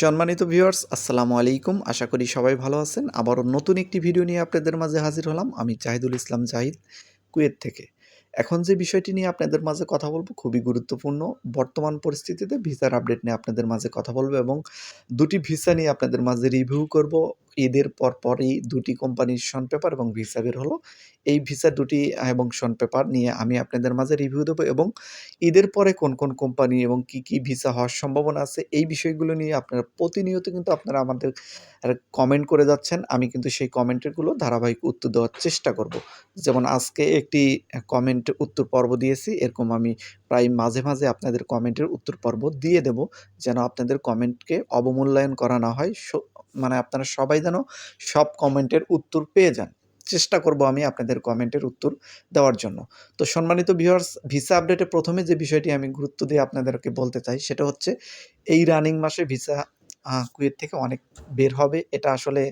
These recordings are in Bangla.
সম্মানিত ভিউয়ার্স আসসালামু আলাইকুম। আশা করি সবাই ভালো আছেন। আবারও নতুন একটি ভিডিও নিয়ে আপনাদের মাঝে হাজির হলাম। আমি জাহিদুল ইসলাম জাহিদ, কুয়েত থেকে। এখন যে বিষয়টি নিয়ে আপনাদের মাঝে কথা বলব খুবই গুরুত্বপূর্ণ। বর্তমান পরিস্থিতিতে ভিসার আপডেট নিয়ে আপনাদের মাঝে কথা বলব এবং দুটি ভিসা নিয়ে আপনাদের মাঝে রিভিউ করব। ঈদের পর পরই দুটি কোম্পানির শন পেপার এবং ভিসা বের হলো। এই ভিসা দুটি এবং শন পেপার নিয়ে আমি আপনাদের মাঝে রিভিউ দেবো এবং ঈদের পরে কোন কোন কোম্পানি এবং কি কি ভিসা হওয়ার সম্ভাবনা আছে এই বিষয়গুলো নিয়ে আপনারা প্রতিনিয়ত কিন্তু আপনারা আমাদের কমেন্ট করে যাচ্ছেন। আমি কিন্তু সেই কমেন্টেরগুলো ধারাবাহিক উত্তর দেওয়ার চেষ্টা করব। যেমন আজকে একটি কমেন্ট উত্তর পর্ব দিয়েছি, এরকম আমি প্রায় মাঝে মাঝে আপনাদের কমেন্টের উত্তর পর্ব দিয়ে দেব। যেন আপনাদের কমেন্টকে অবমূল্যায়ন করা না হয়। মানে আপনারা সবাই যেন সব কমেন্টের উত্তর পেয়ে যান। চেষ্টা করব আমি আপনাদের কমেন্টের উত্তর দেওয়ার জন্য। তো সম্মানিত ভিউয়ার্স, ভিসা আপডেটে প্রথমে যে বিষয়টি আমি গুরুত্ব দিয়ে আপনাদেরকে বলতে চাই, সেটা হচ্ছে এই রানিং মাসে ভিসা কুয়েত থেকে অনেক বের হবে, এটা আসলে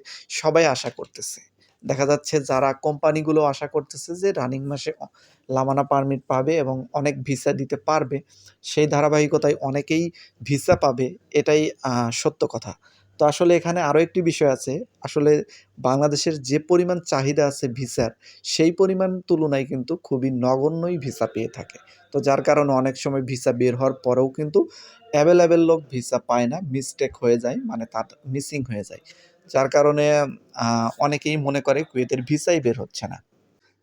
সবাই আশা করতেছে। দেখা যাচ্ছে যারা কোম্পানিগুলো আশা করতেছে যে রানিং মাসে লামানা পারমিট পাবে এবং অনেক ভিসা দিতে পারবে, সেই ধারাবাহিকতায় অনেকেই ভিসা পাবে, এটাই সত্য কথা। তো আসলে এখানে আরও একটি বিষয় আছে। আসলে বাংলাদেশের যে পরিমাণ চাহিদা আছে ভিসার, সেই পরিমাণ তুলনায় কিন্তু খুবই নগণ্যই ভিসা পেয়ে থাকে। তো যার কারণে অনেক সময় ভিসা বের হওয়ার পরেও কিন্তু অ্যাভেলেবেল লোক ভিসা পায় না মিস্টেক হয়ে যায় মানে তার মিসিং হয়ে যায়। যার কারণে অনেকেই মনে করে কুয়েতের ভিসাই বের হচ্ছে না।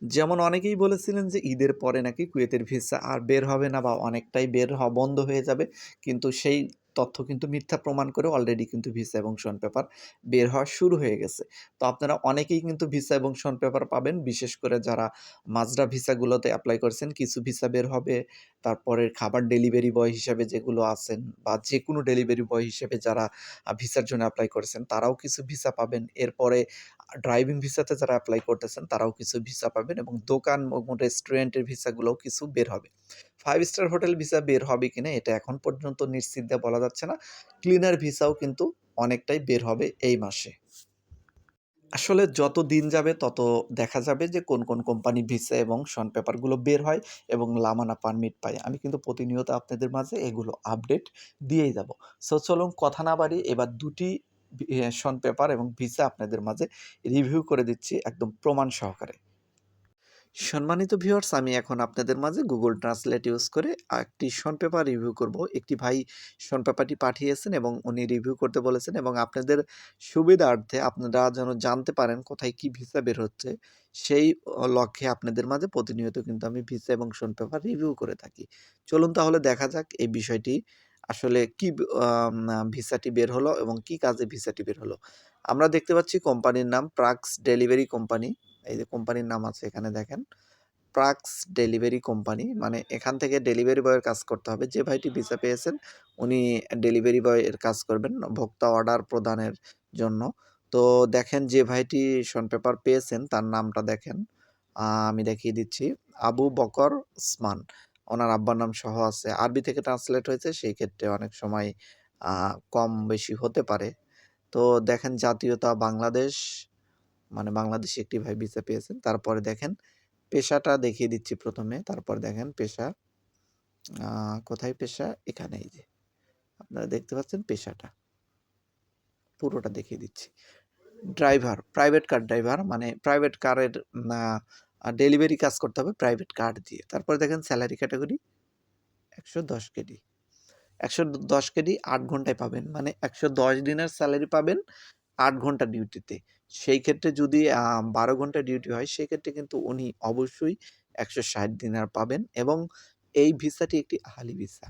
যেমন অনেকেই বলেছিলেন যে ঈদের পরে নাকি কুয়েতের ভিসা আর বের হবে না বা অনেকটাই বের হওয়া বন্ধ হয়ে যাবে। কিন্তু সেই তথ্য কিন্তু মিথ্যা প্রমাণ করে অলরেডি কিন্তু ভিসা এবং শন পেপার বের হওয়া শুরু হয়ে গেছে। তো আপনারা অনেকেই কিন্তু ভিসা এবং শন পেপার পাবেন, বিশেষ করে যারা মাজরা ভিসাগুলোতে অ্যাপ্লাই করেছেন, কিছু ভিসা বের হবে তারপরে খাবার ডেলিভারি বয় হিসাবে যেগুলো আছেন বা যে কোনো ডেলিভারি বয় হিসেবে যারা ভিসার জন্য অ্যাপ্লাই করেছেন, তারাও কিছু ভিসা পাবেন। এরপরে ড্রাইভিং ভিসাতে যারা অ্যাপ্লাই করতেছেন, তারাও কিছু ভিসা পাবেন এবং দোকান এবং রেস্টুরেন্টের ভিসাগুলোও কিছু বের হবে। ফাইভ স্টার হোটেল ভিসা বের হবে কিনা এটা এখন পর্যন্ত নিশ্চিত দিয়ে বলা যাচ্ছে না। ক্লিনার ভিসাও কিন্তু অনেকটাই বের হবে এই মাসে। আসলে যত দিন যাবে, তত দেখা যাবে যে কোন কোন কোম্পানি ভিসা এবং শন পেপারগুলো বের হয় এবং লামানা পারমিট পায়। আমি কিন্তু প্রতিনিয়ত আপনাদের মাঝে এগুলো আপডেট দিয়েই যাব। সো চলুন কথা না বাড়িয়ে এবার দুটি শন পেপার এবং ভিসা আপনাদের মাঝে রিভিউ করে দিচ্ছি একদম প্রমাণ সহকারে। সম্মানিত ভিউয়ার্স, আমি এখন আপনাদের মাঝে গুগল ট্রান্সলেট ইউজ করে একটি শন পেপার রিভিউ করব। একটি ভাই শন পেপারটি পাঠিয়েছেন এবং উনি রিভিউ করতে বলেছেন এবং আপনাদের সুবিধার্থে আপনারা যেন জানতে পারেন কোথায় কি ভিসা বের হচ্ছে, সেই লক্ষ্যে আপনাদের মাঝে প্রতিনিয়ত কিন্তু আমি ভিসা এবং শন পেপার রিভিউ করে থাকি। চলুন তাহলে দেখা যাক এই বিষয়টি আসলে কি ভিসাটি বের হলো এবং কি কাজে ভিসাটি বের হলো? আমরা দেখতে পাচ্ছি কোম্পানির নাম প্রাক্স ডেলিভারি কোম্পানি। এই যে কোম্পানির নাম আছে এখানে দেখেন। প্রাক্স ডেলিভারি কোম্পানি মানে এখান থেকে ডেলিভারি বয়ের কাজ করতে হবে। যে ভাইটি ভিসা পেয়েছেন উনি ডেলিভারি বয়ের কাজ করবেন, ভোক্তা অর্ডার প্রদানের জন্য। তো দেখেন যে ভাইটি শন পেপার পেয়েছেন, তার নামটা দেখেন। আমি দেখিয়ে দিচ্ছি। আবু বকর ওসমান ওনার আব্বার নাম সহ আছে। আরবি থেকে ট্রান্সলেট হয়েছে, সেই ক্ষেত্রে অনেক সময় কম বেশি হতে পারে। তো দেখেন জাতীয়তা বাংলাদেশ মানে বাংলাদেশি একটি ভাই ভিসা পেয়েছেন। তারপরে দেখেন পেশাটা দেখিয়ে দিচ্ছি প্রথমে। তারপর দেখেন পেশা কোথায় পেশা? এখানে এই যে। আপনারা দেখতে পাচ্ছেন পেশাটা। পুরোটা দেখিয়ে দিচ্ছি। ড্রাইভার প্রাইভেট কার ড্রাইভার মানে প্রাইভেট কারের ডেলিভারি কাজ করতে হবে প্রাইভেট কার্ড দিয়ে। তারপরে দেখেন স্যালারি ক্যাটাগরি একশো দশ কেডি একশো দশ কেডি আট ঘন্টায় পাবেন। মানে একশো দশ দিনের স্যালারি পাবেন আট ঘণ্টা ডিউটিতে সেই ক্ষেত্রে যদি বারো ঘণ্টা ডিউটি হয়, সেই ক্ষেত্রে কিন্তু উনি অবশ্যই একশো ষাট দিনার পাবেন এবং এই ভিসাটি একটি আহালি ভিসা।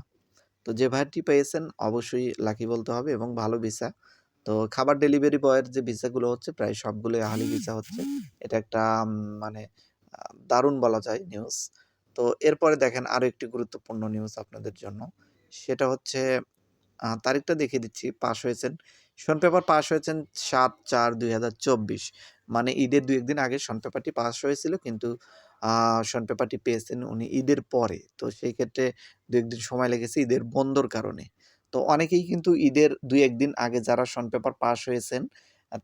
তো যে ভাইটি পেয়েছেন অবশ্যই লাকি বলতে হবে এবং ভালো ভিসা। তো খাবার ডেলিভারি বয়ের যে ভিসাগুলো হচ্ছে, প্রায় সবগুলোই আহালি ভিসা হচ্ছে। এটা একটা মানে দারুণ বলা যায় নিউজ তো এরপরে দেখেন আরও একটি গুরুত্বপূর্ণ নিউজ আপনাদের জন্য। সেটা হচ্ছে তারিখটা দেখিয়ে দিচ্ছি পাস হয়েছেন। শন পেপার পাস হয়েছেন সাত চার দুই হাজার চব্বিশ। মানে ঈদের দু একদিন আগে শন পেপারটি পাস হয়েছিল, কিন্তু শন পেপারটি পেয়েছেন উনি ঈদের পরে। তো সেই ক্ষেত্রে দু একদিন সময় লেগেছে ঈদের বন্ধর কারণে। তো অনেকেই কিন্তু ঈদের দু একদিন আগে যারা শন পেপার পাস হয়েছেন,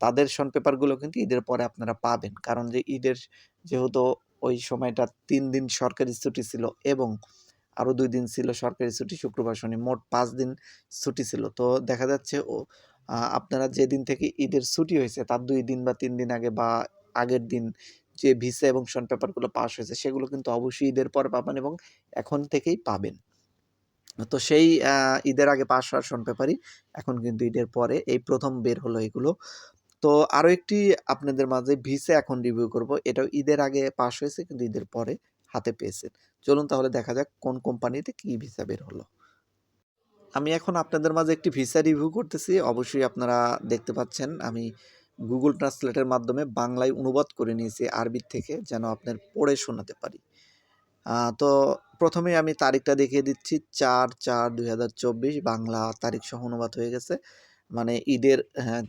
তাদের শন পেপারগুলো কিন্তু ঈদের পরে আপনারা পাবেন। কারণ যে ঈদের যেহেতু ওই সময়টা তিন দিন সরকারি ছুটি ছিল এবং আরও দুই দিন ছিল সরকারি ছুটি, শুক্রবার, শনি মোট পাঁচ দিন ছুটি ছিল তো দেখা যাচ্ছে ও আপনারা যেদিন থেকে ঈদের ছুটি হয়েছে, তার দুই দিন বা তিন দিন আগে বা আগের দিন যে ভিসা এবং শন পেপারগুলো পাস হয়েছে, সেগুলো কিন্তু অবশ্যই ঈদের পরে পাবেন এবং এখন থেকেই পাবেন। তো সেই ঈদের আগে পাস হওয়ার শন পেপারই এখন কিন্তু ঈদের পরে এই প্রথম বের হলো এগুলো। তো আরও একটি আপনাদের মাঝে ভিসা এখন রিভিউ করব। এটাও ঈদের আগে পাস হয়েছে কিন্তু ঈদের পরে হাতে পেয়েছেন। চলুন তাহলে দেখা যাক কোন কোম্পানিতে কি ভিসা বের হলো। আমি এখন আপনাদের মাঝে একটি ভিসা রিভিউ করতেছি। অবশ্যই আপনারা দেখতে পাচ্ছেন আমি গুগল ট্রান্সলেটের মাধ্যমে বাংলায় অনুবাদ করে নিয়েছি আরবির থেকে যেন আপনার পড়ে শোনাতে পারি। তো প্রথমে আমি তারিখটা দেখিয়ে দিচ্ছি ৪-৪-২০২৪ বাংলা তারিখ সহ অনুবাদ হয়ে গেছে। মানে ঈদের হ্যাঁ,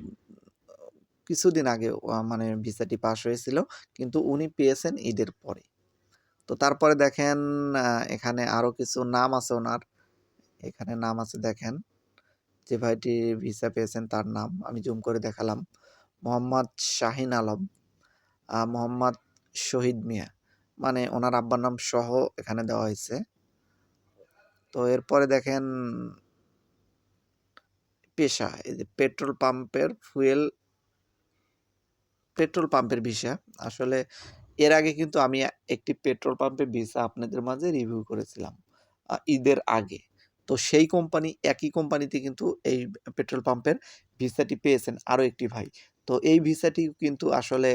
কিছুদিন আগে মানে ভিসাটি পাস হয়েছিল। কিন্তু উনি পেয়েছেন ঈদের পরে। তো তারপরে দেখেন এখানে আরও কিছু নাম আছে ওনার। এখানে নাম আছে দেখেন। যে ভাইটি ভিসা পেয়েছেন তার নাম আমি জুম করে দেখালাম। মোহাম্মদ শাহিন আলম, মোহাম্মদ শহীদ মিয়া। মানে ওনার আব্বার নাম সহ এখানে দেওয়া হয়েছে। তো এরপরে দেখেন পেশা এই যে পেট্রোল পাম্পের ফুয়েল পেট্রোল পাম্পের ভিসা। আসলে এর আগে কিন্তু আমি একটি পেট্রোল পাম্পের ভিসা আপনাদের মাঝে রিভিউ করেছিলাম। ঈদের আগে। তো সেই কোম্পানি, একই কোম্পানিতে কিন্তু এই পেট্রোল পাম্পের ভিসাটি পেয়েছেন আরও একটি ভাই। তো এই ভিসাটি কিন্তু আসলে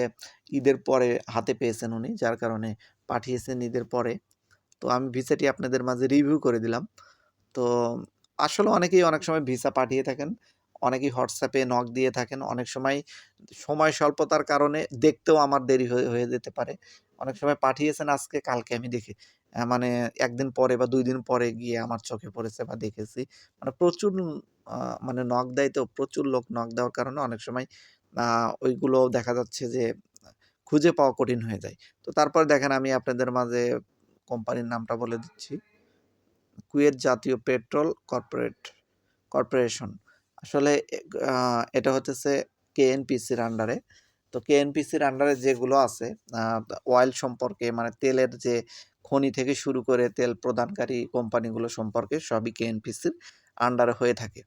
ঈদের পরে হাতে পেয়েছেন উনি। যার কারণে পাঠিয়েছেন ঈদের পরে। তো আমি ভিসাটি আপনাদের মাঝে রিভিউ করে দিলাম। তো আসলে অনেকেই অনেক সময় ভিসা পাঠিয়ে থাকেন। অনেকেই হোয়াটসঅ্যাপে নক দিয়ে থাকেন। অনেক সময় সময় স্বল্পতার কারণে দেখতেও আমার দেরি হয়ে যেতে পারে। অনেক সময় পাঠিয়েছেন আজকে, কালকে আমি দেখি মানে একদিন পরে বা দুই দিন পরে গিয়ে আমার চোখে পড়েছে বা দেখেছি। মানে প্রচুর মানে নক দেয় তো, প্রচুর লোক নক দেওয়ার কারণে অনেক সময় ওইগুলো দেখা যাচ্ছে যে, খুঁজে পাওয়া কঠিন হয়ে যায়। তো তারপরে দেখেন আমি আপনাদের মাঝে কোম্পানির নামটা বলে দিচ্ছি। কুয়েত জাতীয় পেট্রোল কর্পোরেট, কর্পোরেশন। আসলে এটা হতেছে কেএনপিসির আন্ডারে। তো কেএনপিসির আন্ডারে যেগুলো আছে অয়েল সম্পর্কে মানে তেলের যে খনি থেকে শুরু করে তেল প্রদানকারী কোম্পানিগুলো সম্পর্কে সবই কেএনপিসির আন্ডারে হয়ে থাকে।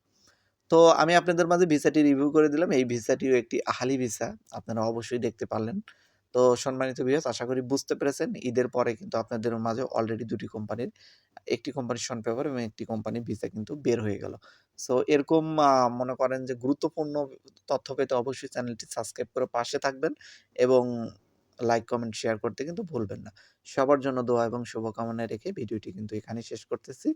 তো আমি আপনাদের মাঝে ভিসাটি রিভিউ করে দিলাম। এই ভিসাটিও একটি আহালি ভিসা। আপনারা অবশ্যই দেখতে পারলেন। তো সম্মানিত ভিউয়ার্স আশা করি বুঝতে পেরেছেন। ঈদের পরে কিন্তু আপনাদের মাঝে অলরেডি দুটি কোম্পানির একটি কোম্পানির শন পেপার এবং একটি কোম্পানির ভিসা কিন্তু বের হয়ে গেল। সো এরকম মনে করেন যে গুরুত্বপূর্ণ তথ্য পেতে অবশ্যই চ্যানেলটি সাবস্ক্রাইব করে পাশে থাকবেন এবং লাইক, কমেন্ট, শেয়ার করতে কিন্তু ভুলবেন না। সবার জন্য দোয়া এবং শুভকামনা রেখে ভিডিওটি কিন্তু এখানেই শেষ করতেছি।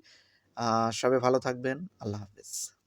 সবাই ভালো থাকবেন। আল্লাহ হাফেজ।